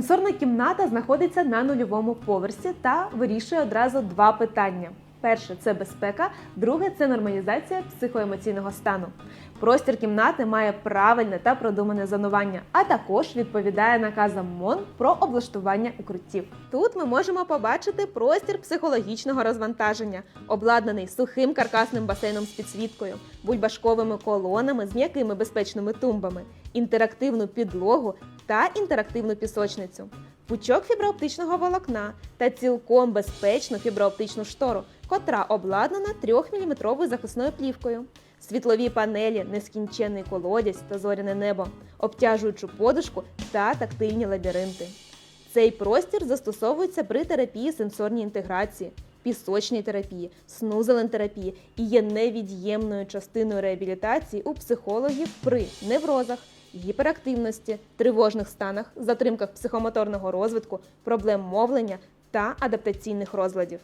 Сенсорна кімната знаходиться на нульовому поверсі та вирішує одразу два питання. Перше це безпека, друге це нормалізація психоемоційного стану. Простір кімнати має правильне та продумане зонування, а також відповідає наказам МОН про облаштування укриттів. Тут ми можемо побачити простір психологічного розвантаження, обладнаний сухим каркасним басейном з підсвіткою, бульбашковими колонами з м'якими безпечними тумбами, інтерактивну підлогу та інтерактивну пісочницю, пучок фіброоптичного волокна та цілком безпечну фіброоптичну штору, котра обладнана 3-мм захисною плівкою. Світлові панелі, нескінченний колодязь та зоряне небо, обтяжуючу подушку та тактильні лабіринти. Цей простір застосовується при терапії сенсорній інтеграції, пісочній терапії, снузелен-терапії і є невід'ємною частиною реабілітації у психологів при неврозах, гіперактивності, тривожних станах, затримках психомоторного розвитку, проблем мовлення та адаптаційних розладів.